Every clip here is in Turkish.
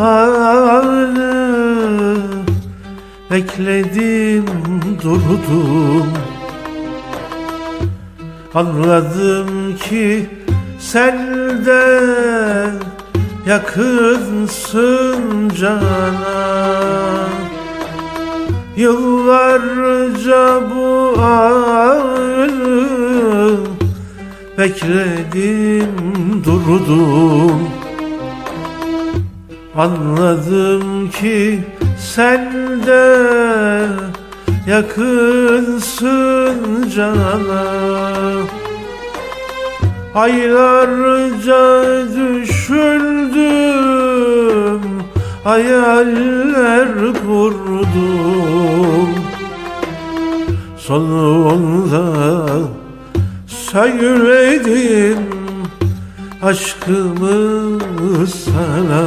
anı Bekledim durdum. Anladım ki sen de yakınsın cana. Yıllarca bu anı bekledim durdum. Anladım ki sen de yakınsın cana Aylarca düşündüm Hayaller kurdum. Sonunda söyledim Aşkımı sana.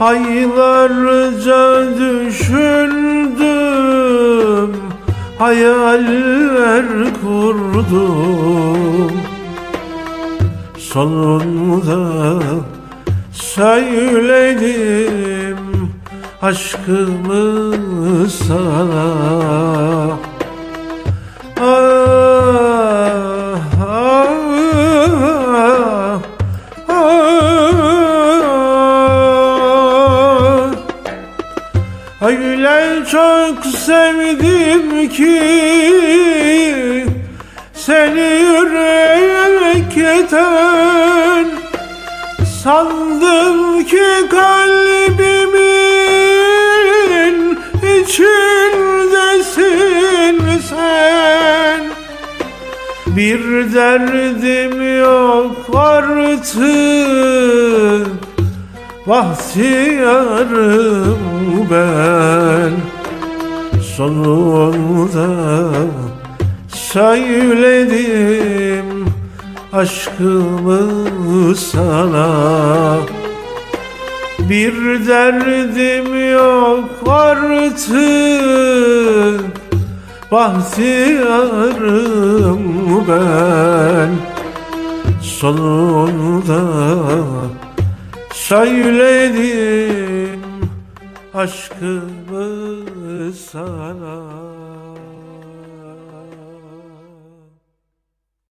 Aylarca düşündüm Hayaller kurdum. Sonunda söyledim Aşkımı sana Çok sevdim ki Seni yürekten Sandım ki kalbimin içindesin sen. Bir derdim yok artık Bahtiyarım ben. Sonunda söyledim aşkımı sana. Bir derdim yok artık. Bahtiyarım ben. Sonunda söyledim aşkımı sana